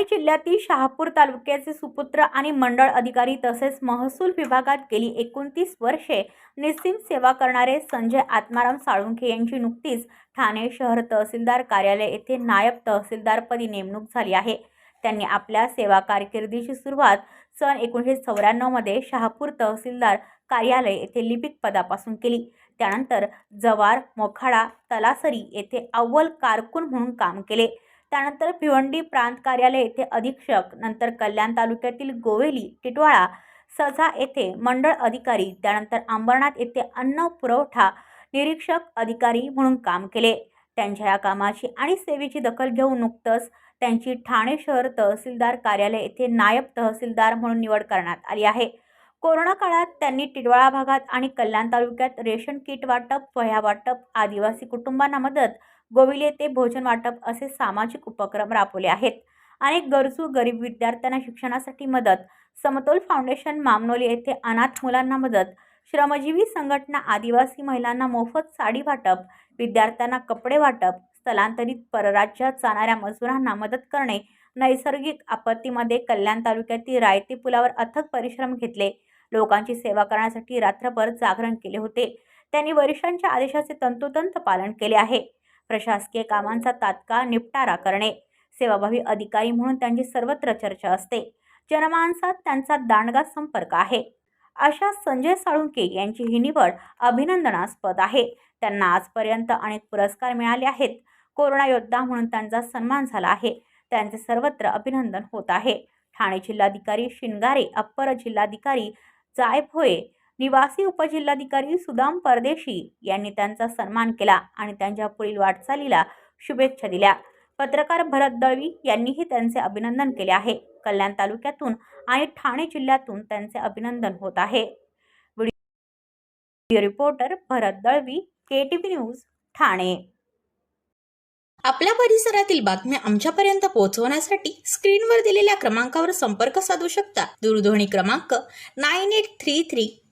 ठाणे जिल्ह्यातील शहापूर तालुक्याचे सुपुत्र आणि मंडळ अधिकारी तसेच महसूल विभागात गेली एकोणतीस वर्षे निस्सीम सेवा करणारे संजय आत्माराम साळुंखे यांची नुकतीच ठाणे शहर तहसीलदार कार्यालय येथे नायब तहसीलदारपदी नेमणूक झाली आहे. त्यांनी आपल्या सेवा कारकिर्दीची सुरुवात सन एकोणीसशे चौऱ्याण्णवमध्ये शहापूर तहसीलदार कार्यालय येथे लिपिक पदापासून केली. त्यानंतर जवार मोखाडा तलासरी येथे अव्वल कारकून म्हणून काम केले. त्यानंतर भिवंडी प्रांत कार्यालय येथे अधीक्षक नंतर कल्याण तालुक्यातील गोवेली टिटवाळा सजा येथे मंडळ अधिकारी त्यानंतर अंबरनाथ येथे अन्न पुरवठा निरीक्षक अधिकारी म्हणून काम केले. त्यांच्या या कामाची आणि सेवेची दखल घेऊन नुकतंच त्यांची ठाणे शहर तहसीलदार कार्यालय येथे नायब तहसीलदार म्हणून निवड करण्यात आली आहे. कोरोना काळात त्यांनी टिटवाळा भागात आणि कल्याण तालुक्यात रेशन किट वाटप वह्या वाटप आदिवासी कुटुंबांना मदत गोविले येथे भोजन वाटप असे सामाजिक उपक्रम राबवले आहेत. अनेक गरजू गरीब विद्यार्थ्यांना शिक्षणासाठी मदत समतोल फाउंडेशन मामनोली येथे अनाथ मुलांना मदत श्रमजीवी संघटना आदिवासी महिलांना मोफत साडी वाटप विद्यार्थ्यांना कपडे वाटप स्थलांतरित परराज्यात जाणाऱ्या मजुरांना मदत करणे नैसर्गिक आपत्तीमध्ये कल्याण तालुक्यातील रायते पुलावर अथक परिश्रम घेतले. लोकांची सेवा करण्यासाठी रात्रभर जागरण केले होते. त्यांनी वरिष्ठांच्या आदेशाचे तंतोतंत पालन केले आहे. प्रशासकीय कामांचा तात्काळ निपटारा करणे. सेवाभावी अधिकारी म्हणून त्यांची सर्वत्र चर्चा असते. जनमानसात त्यांचा दांडगा संपर्क आहे. अशा संजय साळुंके यांची ही निवड अभिनंदनास्पद आहे. त्यांना आजपर्यंत अनेक पुरस्कार मिळाले आहेत. कोरोना योद्धा म्हणून त्यांचा सन्मान झाला आहे. त्यांचे सर्वत्र अभिनंदन होत आहे. ठाणे जिल्हाधिकारी शिनगारे अप्पर जिल्हाधिकारी जायभोये निवासी उपजिल्हाधिकारी सुदाम परदेशी यांनी त्यांचा सन्मान केला आणि त्यांच्या पुढील वाटचालीला शुभेच्छा दिल्या. पत्रकार भरत दळवी यांनीही त्यांचे अभिनंदन केले आहे. कल्याण तालुक्यातून आणि ठाणे जिल्ह्यातून त्यांचे अभिनंदन होत आहे. Video reporter Bharat Dalvi K T V news Thane. आपल्या परिसरातील बातम्या आमच्यापर्यंत पोहोचवण्यासाठी स्क्रीनवर दिलेल्या क्रमांकावर संपर्क साधू शकता. दूरध्वनी क्रमांक nine eight three three